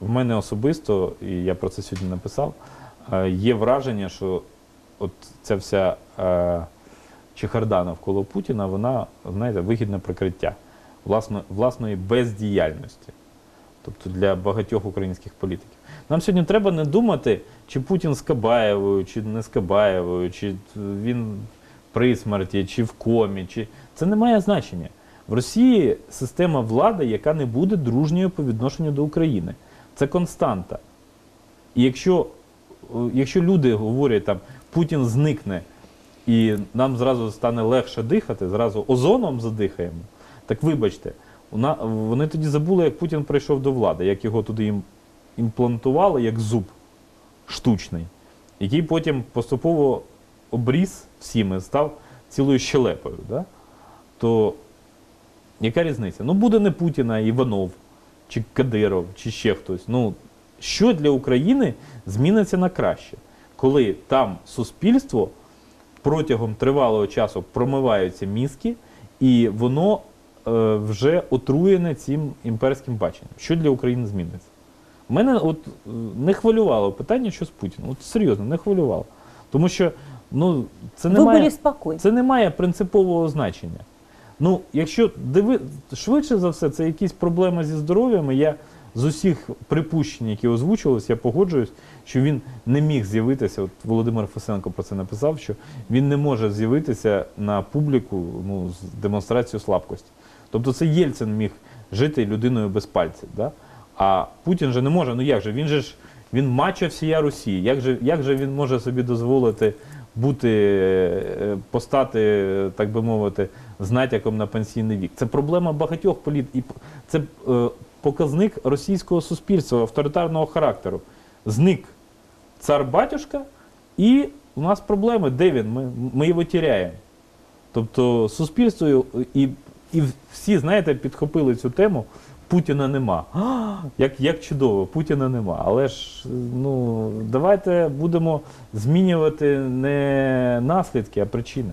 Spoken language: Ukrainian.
в мене особисто, і я про це сьогодні написав, е, є враження, що от ця вся е, чехарда навколо Путіна, вона, знаєте, вигідне прикриття власно, власної бездіяльності. Тобто для багатьох українських політиків. Нам сьогодні треба не думати, чи Путін з Кабаєвою, чи не з Кабаєвою, чи він при смерті, чи в комі. Чи... Це не має значення. В Росії система влади, яка не буде дружньою по відношенню до України. Це константа. І якщо, е, якщо люди говорять, там Путін зникне і нам зразу стане легше дихати, зразу озоном задихаємо, так вибачте, вони тоді забули, як Путін прийшов до влади, як його туди їм імплантували, як зуб штучний, який потім поступово обріз всім і став цілою щелепою. Да? То яка різниця? Ну буде не Путіна, а Іванов, чи Кадиров, чи ще хтось. Ну, що для України зміниться на краще, коли там суспільство протягом тривалого часу промиваються мізки, і воно е, вже отруєне цим імперським баченням. Що для України зміниться? Мене от е, не хвилювало питання, що з Путіним. От серйозно, не хвилювало. Тому що ну, це не Вы має... были спокойны. Це не має принципового значення. Ну, якщо диви... швидше за все, це якісь проблеми зі здоров'ям, я з усіх припущень, які озвучувалися, я погоджуюсь, що він не міг з'явитися. От Володимир Фесенко про це написав, що він не може з'явитися на публіку ну, з демонстрацією слабкості. Тобто це Єльцин міг жити людиною без пальців. Да? А Путін же не може. Ну як же? Він же ж він мачо всія Росії. Як же, як же він може собі дозволити бути, е, постати, е, так би мовити, з натяком на пенсійний вік? Це проблема багатьох політ. І це е, показник російського суспільства авторитарного характеру. Зник цар-батюшка, і у нас проблеми. Де він? Ми, ми його тіряємо. Тобто суспільство і, і всі, знаєте, підхопили цю тему. Путіна нема. А, як, як чудово, Путіна нема. Але ж ну, давайте будемо змінювати не наслідки, а причини.